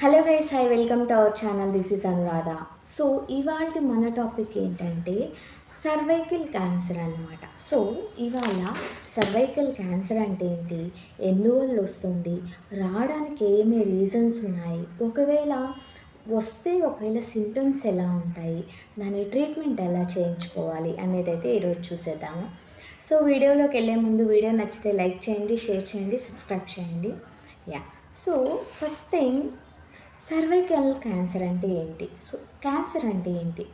Hello guys hi welcome to our channel this is Anuradha so ఇవాళ మన topic ఏంటంటే cervical cancer అన్నమాట. So ఇవాళ సర్వైకల్ క్యాన్సర్ అంటే ఏంటి? ఎందువల్ల వస్తుంది? రావడానికి ఏమే రీజన్స్ ఉన్నాయి? ఒకవేళ వస్తే ఒకవేళ సింటమ్స్ ఎలా ఉంటాయి? దాని ట్రీట్మెంట్ ఎలా చేయించుకోవాలి అనేది అయితే ఈరోజు చూసేద్దాము. సో వీడియోలోకి వెళ్ళే ముందు వీడియో నచ్చితే లైక్ చేయండి షేర్ చేయండి సబ్స్క్రైబ్ చేయండి. Yeah so first thing cervical cancer అంటే ఏంటి? సో క్యాన్సర్ అంటే ఏంటి?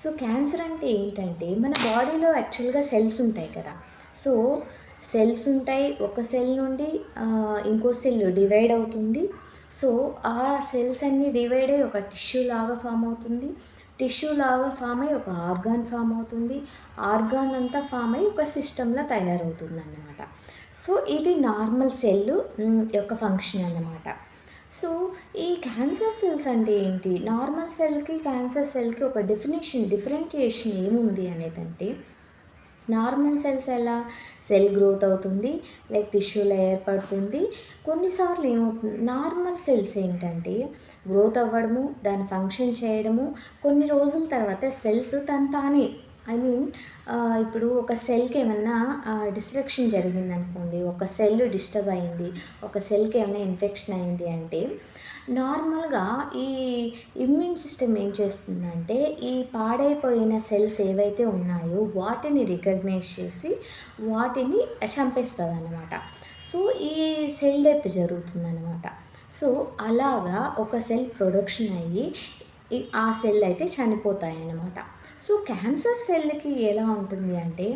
సో క్యాన్సర్ అంటే ఏంటంటే మన బాడీలో యాక్చువల్గా సెల్స్ ఉంటాయి కదా. సో సెల్స్ ఉంటాయి ఒక సెల్ నుండి ఇంకో సెల్ డివైడ్ అవుతుంది. సో ఆ సెల్స్ అన్నీ డివైడ్ అయ్యి ఒక టిష్యూ లాగా ఫామ్ అవుతుంది. టిష్యూ లాగా ఫామ్ అయ్యి ఒక ఆర్గాన్ ఫామ్ అవుతుంది. ఆర్గాన్ అంతా ఫామ్ అయ్యి ఒక సిస్టంలో తయారవుతుంది అన్నమాట సో ఇది నార్మల్ సెల్ యొక్క ఫంక్షన్ అన్నమాట. సో ఈ క్యాన్సర్ సెల్స్ అంటే ఏంటి? నార్మల్ సెల్కి క్యాన్సర్ సెల్కి ఒక డెఫినేషన్ డిఫరెంటియేషన్ ఏముంది అనేదంటే నార్మల్ సెల్స్ ఎలా? సెల్ గ్రోత్ అవుతుంది లైక్ టిష్యూలో ఏర్పడుతుంది. కొన్నిసార్లు ఏమవుతుంది? నార్మల్ సెల్స్ ఏంటంటే గ్రోత్ అవ్వడము దాని ఫంక్షన్ చేయడము కొన్ని రోజుల తర్వాత సెల్స్ తను తానే ఐ మీన్ ఇప్పుడు ఒక సెల్కి ఏమన్నా డిస్ట్రక్షన్ జరిగింది అనుకోండి ఒక సెల్ డిస్టర్బ్ అయింది ఒక సెల్కి ఏమైనా ఇన్ఫెక్షన్ అయింది అంటే నార్మల్గా ఈ ఇమ్యూన్ సిస్టమ్ ఏం చేస్తుందంటే ఈ పాడైపోయిన సెల్స్ ఏవైతే ఉన్నాయో వాటిని రికగ్నైజ్ చేసి వాటిని చంపేస్తుంది అనమాట సో ఈ సెల్ డెత్ జరుగుతుందన్నమాట. సో అలాగా ఒక సెల్ ప్రొడక్షన్ అయ్యి ఆ సెల్ అయితే చనిపోతాయి అన్నమాట సో క్యాన్సర్ సెల్కి ఎలా ఉంటుంది అంటే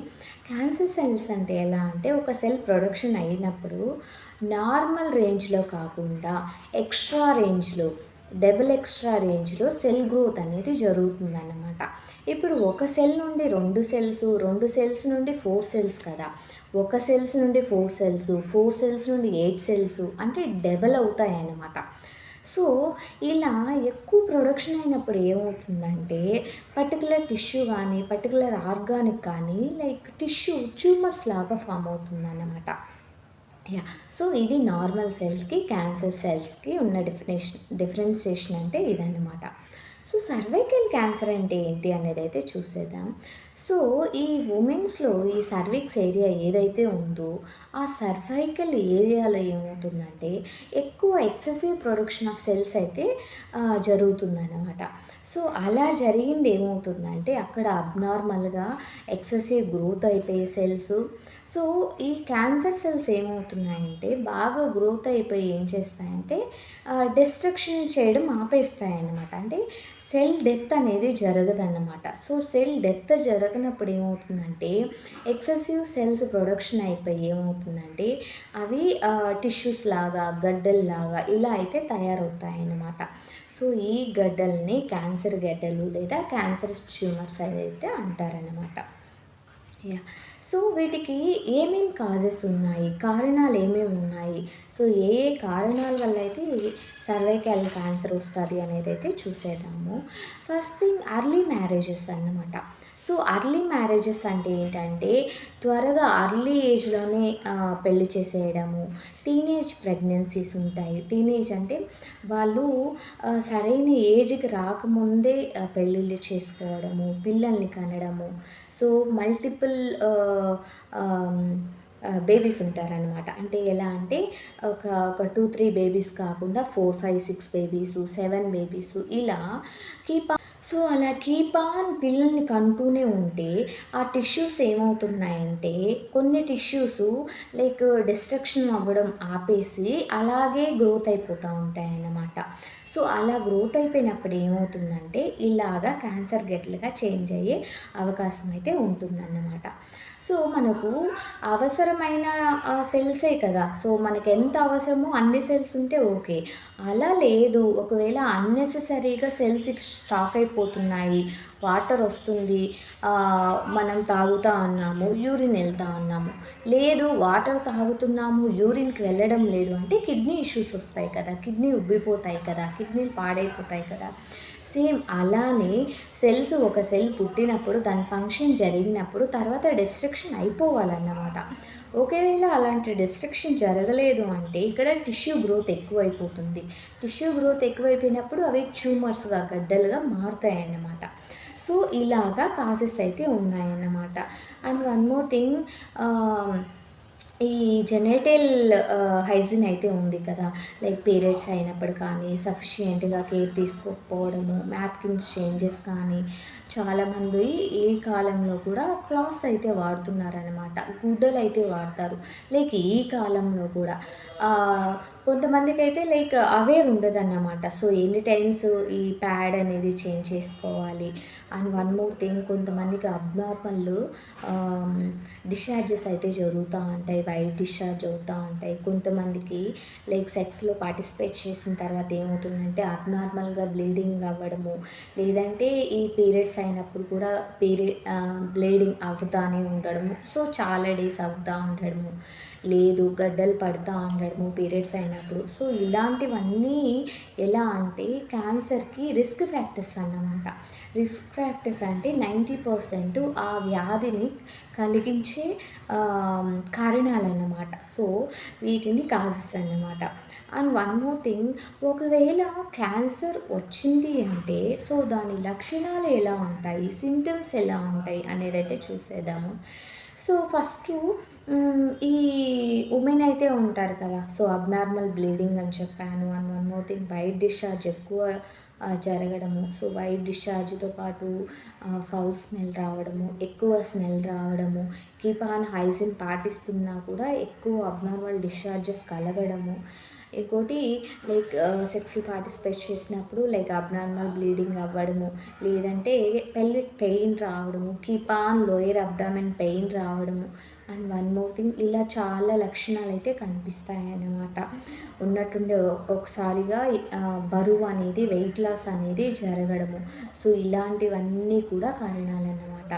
క్యాన్సర్ సెల్స్ అంటే ఎలా అంటే ఒక సెల్ ప్రొడక్షన్ అయినప్పుడు నార్మల్ రేంజ్లో కాకుండా ఎక్స్ట్రా రేంజ్లో డబుల్ ఎక్స్ట్రా రేంజ్లో సెల్ గ్రోత్ అనేది జరుగుతుందన్నమాట. ఇప్పుడు ఒక సెల్ నుండి రెండు సెల్స్ రెండు సెల్స్ నుండి ఫోర్ సెల్స్ కదా. ఒక సెల్స్ నుండి ఫోర్ సెల్స్ ఫోర్ సెల్స్ నుండి ఎయిట్ సెల్స్ అంటే డబల్ అవుతాయి అన్నమాట సో ఇలా ఎక్కువ ప్రొడక్షన్ అయినప్పుడు ఏమవుతుందంటే పర్టికులర్ టిష్యూ కానీ పర్టికులర్ ఆర్గానిక్ కానీ లైక్ టిష్యూ ట్యూమర్స్ లాగా ఫామ్ అవుతుందన్నమాట. యా సో ఇది నార్మల్ సెల్స్కి క్యాన్సర్ సెల్స్కి ఉన్న డిఫినేషన్ డిఫరెన్సియేషన్ అంటే ఇదన్నమాట. సో సర్వైకల్ క్యాన్సర్ అంటే ఏంటి అనేది అయితే చూసేద్దాం. సో ఈ ఉమెన్స్లో ఈ సర్విక్స్ ఏరియా ఏదైతే ఉందో ఆ సర్వైకల్ ఏరియాలో ఏమవుతుందంటే ఎక్కువ ఎక్సెసివ్ ప్రొడక్షన్ ఆఫ్ సెల్స్ అయితే జరుగుతుందన్నమాట. సో అలా జరిగింది ఏమవుతుందంటే అక్కడ అబ్నార్మల్గా ఎక్సెసివ్ గ్రోత్ అయిపోయే సెల్స్ సో ఈ క్యాన్సర్ సెల్స్ ఏమవుతున్నాయంటే బాగా గ్రోత్ అయిపోయి ఏం చేస్తాయంటే డిస్ట్రక్షన్ చేయడం ఆపేస్తాయి అన్నమాట అంటే సెల్ డెత్ అనేది జరగదన్నమాట. సో సెల్ డెత్ జరగనప్పుడు ఏమవుతుందంటే ఎక్సెసివ్ సెల్స్ ప్రొడక్షన్ అయిపోయి ఏమవుతుందంటే అవి టిష్యూస్ లాగా గడ్డల్లాగా ఇలా అయితే తయారవుతాయి అన్నమాట సో ఈ గడ్డల్ని క్యాన్సర్ గడ్డలు లేదా క్యాన్సర్ ట్యూమర్స్ అయితే అంటారనమాట యా. సో వీటికి ఏమేం కాజెస్ ఉన్నాయి? కారణాలు ఏమేమి ఉన్నాయి? సో ఏ ఏ కారణాల వల్ల అయితే సర్వైకల్ క్యాన్సర్ వస్తుంది అనేది అయితే చూసేద్దాము. ఫస్ట్ థింగ్ అర్లీ మ్యారేజెస్ అన్నమాట. సో అర్లీ మ్యారేజెస్ అంటే ఏంటంటే త్వరగా అర్లీ ఏజ్లోనే పెళ్ళి చేసేయడము. టీనేజ్ ప్రెగ్నెన్సీస్ ఉంటాయి. టీనేజ్ అంటే వాళ్ళు సరైన ఏజ్కి రాకముందే పెళ్ళిళ్ళు చేసుకోవడము పిల్లల్ని కనడము. సో మల్టిపుల్ బేబీస్ ఉంటారనమాట అంటే ఎలా అంటే ఒక ఒక టూ త్రీ బేబీస్ కాకుండా four five six babies seven babies ఇలా కీప్ సో అలా కీప్ ఆన్ పిల్లల్ని కంటూనే ఉంటే ఆ టిష్యూస్ ఏమవుతున్నాయంటే కొన్ని టిష్యూస్ లైక్ డిస్ట్రక్షన్ అవ్వడం ఆపేసి అలాగే గ్రోత్ అయిపోతూ ఉంటాయి అన్నమాట సో అలా గ్రోత్ అయిపోయినప్పుడు ఏమవుతుందంటే ఇలాగా క్యాన్సర్ గెట్లుగా చేంజ్ అయ్యే అవకాశం అయితే ఉంటుందన్నమాట. సో మనకు అవసరమైన సెల్సే కదా. సో మనకు ఎంత అవసరమో అన్ని సెల్స్ ఉంటే ఓకే. అలా లేదు. ఒకవేళ అన్నెసెసరీగా సెల్స్ స్టాక్ అయిపోతున్నాయి వాటర్ వస్తుంది. మనం తాగుతా ఉన్నాము యూరిన్ వెళ్తా ఉన్నాము లేదు వాటర్ తాగుతున్నాము యూరిన్కి వెళ్ళడం లేదు అంటే కిడ్నీ ఇష్యూస్ వస్తాయి కదా కిడ్నీ ఉబ్బిపోతాయి కదా కిడ్నీలు పాడైపోతాయి కదా. సేమ్ అలానే సెల్స్ ఒక సెల్ పుట్టినప్పుడు దాని ఫంక్షన్ జరిగినప్పుడు తర్వాత డిస్ట్రక్షన్ అయిపోవాలన్నమాట. ఒకవేళ అలాంటి డిస్ట్రక్షన్ జరగలేదు అంటే ఇక్కడ టిష్యూ గ్రోత్ ఎక్కువైపోతుంది. టిష్యూ గ్రోత్ ఎక్కువైపోయినప్పుడు అవి ట్యూమర్స్గా గడ్డలుగా మారుతాయి అన్నమాట సో ఇలాగా కాజెస్ అయితే ఉన్నాయన్నమాట. అండ్ వన్ మోర్ థింగ్ ఈ జెనేటల్ హైజీన్ అయితే ఉంది కదా. లైక్ పీరియడ్స్ అయినప్పుడు కానీ సఫిషియెంట్గా కేర్ తీసుకోకపోవడము మ్యాప్కిన్స్ చేంజెస్ కానీ చాలామంది ఈ కాలంలో కూడా క్లాత్స్ అయితే వాడుతున్నారనమాట గుడ్డలు అయితే వాడతారు. లైక్ ఈ కాలంలో కూడా కొంతమందికి అయితే లైక్ అవే ఉండదన్నమాట. సో ఎన్ని టైమ్స్ ఈ ప్యాడ్ అనేది చేంజ్ చేసుకోవాలి అండ్ వన్ మోర్ థింగ్ కొంతమందికి అబ్నార్మల్ డిశ్చార్జెస్ అయితే జరుగుతూ ఉంటాయి వైట్ డిశ్చార్జ్ అవుతూ ఉంటాయి. కొంతమందికి లైక్ సెక్స్లో పార్టిసిపేట్ చేసిన తర్వాత ఏమవుతుందంటే అబ్నార్మల్గా బ్లీడింగ్ అవ్వడము లేదంటే ఈ పీరియడ్స్ అయినప్పుడు కూడా పీరియడ్ బ్లీడింగ్ అవుతానే ఉండడము. సో చాలా డేస్ అవుతూ ఉండడము. లేదు గడ్డలు పడుతూ ఉండడము పీరియడ్స్ అయినప్పుడు. సో ఇలాంటివన్నీ ఎలా అంటే క్యాన్సర్కి రిస్క్ ఫ్యాక్టర్స్ అన్నమాట. రిస్క్ ఫ్యాక్టర్స్ అంటే నైంటీ పర్సెంట్ ఆ వ్యాధిని కలిగించే కారణాలన్నమాట. సో వీటిని కాజెస్ అన్నమాట. అండ్ వన్ మోర్ థింగ్ ఒకవేళ క్యాన్సర్ వచ్చింది అంటే సో దాని లక్షణాలు ఎలా ఉంటాయి? సింటమ్స్ ఎలా ఉంటాయి? అనేది అయితే చూసేద్దాము. సో ఫస్ట్ ఈ ఉమెన్ అయితే ఉంటారు కదా సో అబ్నార్మల్ బ్లీడింగ్ అని చెప్పాను and one more thing white discharge ఎక్కువ జరగడము. సో వైట్ డిశ్చార్జ్తో పాటు ఫౌల్ స్మెల్ రావడము ఎక్కువ స్మెల్ రావడము కీప్ ఆన్ హైజిన్ పాటిస్తున్నా కూడా ఎక్కువ అబ్నార్మల్ డిశ్చార్జెస్ కలగడము. ఇంకోటి లైక్ సెక్స్ పార్టిసిపేట్ చేసినప్పుడు లైక్ అబ్నార్మల్ బ్లీడింగ్ అవ్వడము లేదంటే పెల్విక్ పెయిన్ రావడము keep on lower abdomen pain రావడము అండ్ వన్ మోర్ థింగ్ ఇలా చాలా లక్షణాలు అయితే కనిపిస్తాయి అన్నమాట ఉన్నట్టుండే ఒకసారిగా బరువు అనేది వెయిట్ లాస్ అనేది జరగడము. సో ఇలాంటివన్నీ కూడా కారణాలు అన్నమాట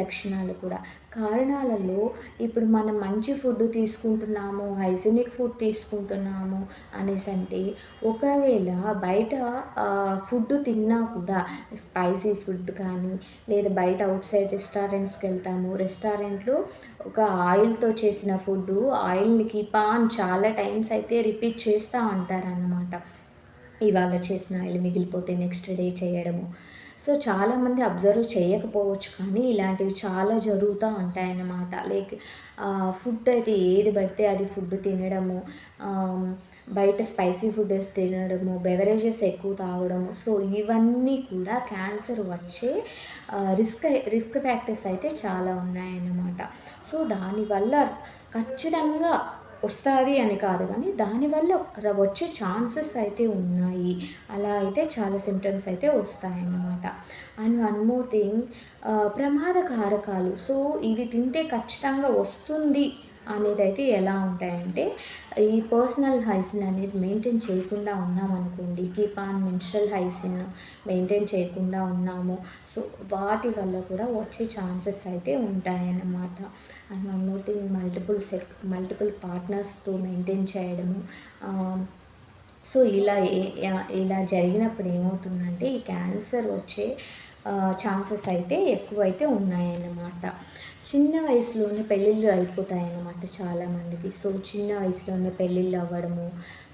లక్షణాలు కూడా. కారణాలలో ఇప్పుడు మనం మంచి ఫుడ్ తీసుకుంటున్నాము హైజీనిక్ ఫుడ్ తీసుకుంటున్నాము అనేసి అంటే ఒకవేళ బయట ఫుడ్ తిన్నా కూడా స్పైసీ ఫుడ్ కానీ లేదా బయట అవుట్ సైడ్ రెస్టారెంట్స్కి వెళ్తాము. రెస్టారెంట్లో ఒక ఆయిల్తో చేసిన ఫుడ్ ఆయిల్కి పాన్ చాలా టైమ్స్ అయితే రిపీట్ చేస్తూ ఉంటారన్నమాట ఇవాళ చేసిన ఆయిల్ మిగిలిపోతే నెక్స్ట్ డే చేయడము. సో చాలామంది అబ్జర్వ్ చేయకపోవచ్చు కానీ ఇలాంటివి చాలా జరుగుతూ ఉంటాయన్నమాట. లైక్ ఫుడ్ అయితే ఏది పడితే అది ఫుడ్ తినడము బయట స్పైసీ ఫుడ్ తినడము బెవరేజెస్ ఎక్కువ తాగడము. సో ఇవన్నీ కూడా క్యాన్సర్ వచ్చే రిస్క్ రిస్క్ ఫ్యాక్టర్స్ అయితే చాలా ఉన్నాయన్నమాట. సో దానివల్ల ఖచ్చితంగా వస్తుంది అని కాదు కానీ దానివల్ల వచ్చే ఛాన్సెస్ అయితే ఉన్నాయి. అలా అయితే చాలా సిమ్టమ్స్ అయితే వస్తాయన్నమాట. అండ్ వన్ మోర్ థింగ్ ప్రమాద కారకాలు సో ఇవి తింటే ఖచ్చితంగా వస్తుంది. అనేది అయితే ఎలా ఉంటాయంటే ఈ పర్సనల్ హైజిన్ అనేది మెయింటైన్ చేయకుండా ఉన్నామనుకోండి keep on menstrual hygiene maintain చేయకుండా ఉన్నాము. సో వాటి వల్ల కూడా వచ్చే ఛాన్సెస్ అయితే ఉంటాయన్నమాట. And one more thing multiple check multiple పార్ట్నర్స్తో మెయింటైన్ చేయడము. సో ఇలా ఇలా జరిగినప్పుడు ఏమవుతుందంటే ఈ క్యాన్సర్ వచ్చే ఛాన్సెస్ అయితే ఎక్కువైతే ఉన్నాయన్నమాట. చిన్న వయసులోనే పెళ్ళిళ్ళు అయిపోతాయి అన్నమాట చాలామందికి. సో చిన్న వయసులోనే పెళ్ళిళ్ళు అవ్వడము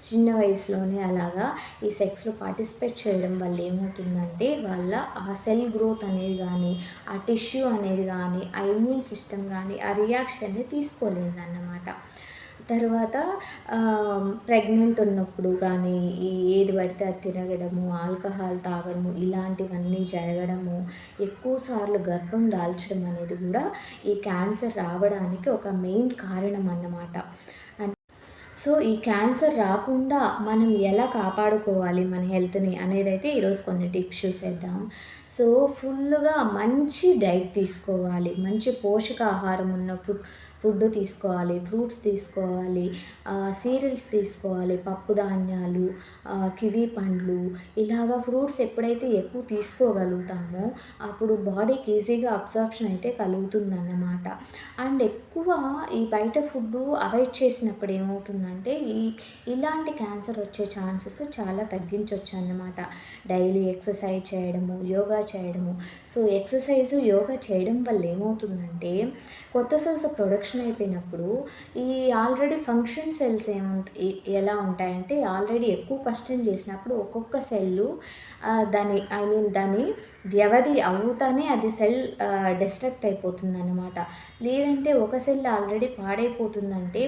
చిన్న వయసులోనే అలాగా ఈ సెక్స్లో పార్టిసిపేట్ చేయడం వల్ల ఏమవుతుందంటే వాళ్ళ ఆ సెల్ గ్రోత్ అనేది కానీ ఆ టిష్యూ అనేది కానీ ఆ ఇమ్యూన్ సిస్టమ్ కానీ ఆ రియాక్షన్ని తీసుకోలేదు అన్నమాట తర్వాత ప్రెగ్నెంట్ ఉన్నప్పుడు కానీ ఈ ఏది పడితే అది తిరగడము ఆల్కహాల్ తాగడము ఇలాంటివన్నీ జరగడము ఎక్కువసార్లు గర్భం దాల్చడం అనేది కూడా ఈ క్యాన్సర్ రావడానికి ఒక మెయిన్ కారణం అన్నమాట. సో ఈ క్యాన్సర్ రాకుండా మనం ఎలా కాపాడుకోవాలి మన హెల్త్ని అనేది అయితే ఈరోజు కొన్ని టిప్స్ చూసేద్దాం. సో ఫుల్గా మంచి డైట్ తీసుకోవాలి. మంచి పోషకాహారం ఉన్న ఫుడ్ ఫుడ్ తీసుకోవాలి ఫ్రూట్స్ తీసుకోవాలి సీరియల్స్ తీసుకోవాలి పప్పు ధాన్యాలు కివీ పండ్లు ఇలాగ ఫ్రూట్స్ ఎప్పుడైతే ఎక్కువ తీసుకోగలుగుతామో అప్పుడు బాడీకి ఈజీగా అబ్జార్ప్షన్ అయితే కలుగుతుందన్నమాట. అండ్ ఎక్కువ ఈ బయట ఫుడ్ అవాయిడ్ చేసినప్పుడు ఏమవుతుందంటే ఈ ఇలాంటి క్యాన్సర్ వచ్చే ఛాన్సెస్ చాలా తగ్గించవచ్చు అన్నమాట డైలీ ఎక్సర్సైజ్ చేయడము యోగా చేయడము. సో ఎక్సర్సైజ్ యోగా చేయడం వల్ల ఏమవుతుందంటే కొత్త సెల్స్ ప్రొడక్షన్ అయిపోయినప్పుడు ఈ ఆల్రెడీ ఫంక్షన్ సెల్స్ ఏముంటాయి ఎలా ఉంటాయంటే ఆల్రెడీ ఎక్కువ కష్టం చేసినప్పుడు ఒక్కొక్క సెల్లు దాని ఐ మీన్ దాని వ్యవధి అవుతానే అది సెల్ డిస్ట్రక్ట్ అయిపోతుంది అనమాట లేదంటే ఒక సెల్ ఆల్రెడీ పాడైపోతుందంటే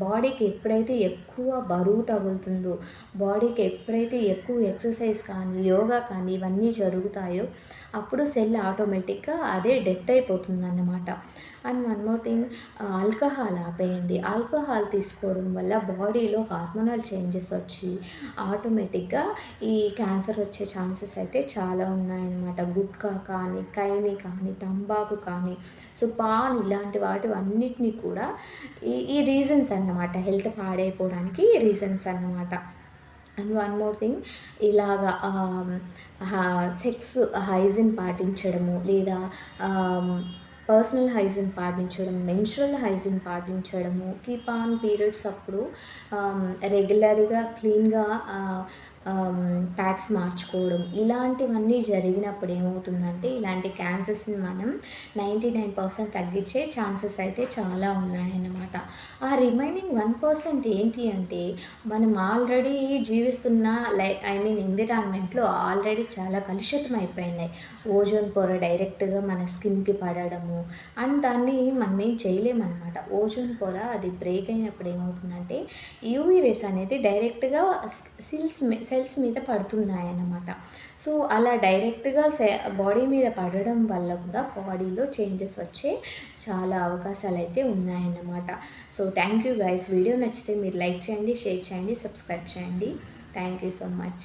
బాడీకి ఎప్పుడైతే ఎక్కువ బరువు తగులుతుందో బాడీకి ఎప్పుడైతే ఎక్కువ ఎక్సర్సైజ్ కానీ యోగా కానీ ఇవన్నీ జరుగుతాయో అప్పుడు సెల్ ఆటోమేటిక్గా అదే డెత్ అయిపోతుంది అన్నమాట and one more thing alcohol ఆపేయండి. ఆల్కహాల్ తీసుకోవడం వల్ల బాడీలో హార్మోనల్ చేంజెస్ వచ్చి ఆటోమేటిక్గా ఈ క్యాన్సర్ వచ్చే ఛాన్సెస్ అయితే చాలా ఉన్నాయన్నమాట. గుట్కా కానీ కైని కానీ తంబాకు కానీ సుపాన్ ఇలాంటి వాటి అన్నిటినీ కూడా ఈ ఈ రీజన్స్ అన్నమాట. హెల్త్ పాడైపోవడానికి రీజన్స్ అన్నమాట. అండ్ వన్ మోర్ థింగ్ ఇలాగా um, సెక్స్ హైజిన్ పాటించడము లేదా um, పర్సనల్ హైజిన్ పాటించడం మెన్స్ట్రల్ హైజిన్ పాటించడము కీప్ ఆన్ పీరియడ్స్ అప్పుడు um, రెగ్యులర్గా క్లీన్గా ప్యాడ్స్ మార్చుకోవడం ఇలాంటివన్నీ జరిగినప్పుడు ఏమవుతుందంటే ఇలాంటి క్యాన్సర్స్ని మనం నైంటీ నైన్ పర్సెంట్ తగ్గించే ఛాన్సెస్ అయితే చాలా ఉన్నాయన్నమాట. ఆ రిమైనింగ్ వన్ పర్సెంట్ ఏంటి అంటే మనం ఆల్రెడీ జీవిస్తున్న లై ఐ మీన్ ఎన్విరాన్మెంట్లో ఆల్రెడీ చాలా కలుషితం అయిపోయినాయి. ఓజోన్ పొర డైరెక్ట్గా మన స్కిన్కి పడడము అండ్ దాన్ని మనం ఏం చేయలేమన్నమాట. ఓజోన్ పొర అది బ్రేక్ అయినప్పుడు ఏమవుతుందంటే యూవీ రేస్ అనేది డైరెక్ట్గా సిల్స్ సెల్స్ మీద పడుతున్నాయి అన్నమాట సో అలా డైరెక్ట్గా సె బాడీ మీద పడడం వల్ల కూడా బాడీలో చేంజెస్ వచ్చే చాలా అవకాశాలు అయితే ఉన్నాయన్నమాట. So thank you guys. Video నచ్చితే మీరు లైక్ చేయండి షేర్ చేయండి సబ్స్క్రైబ్ చేయండి. Thank you so much.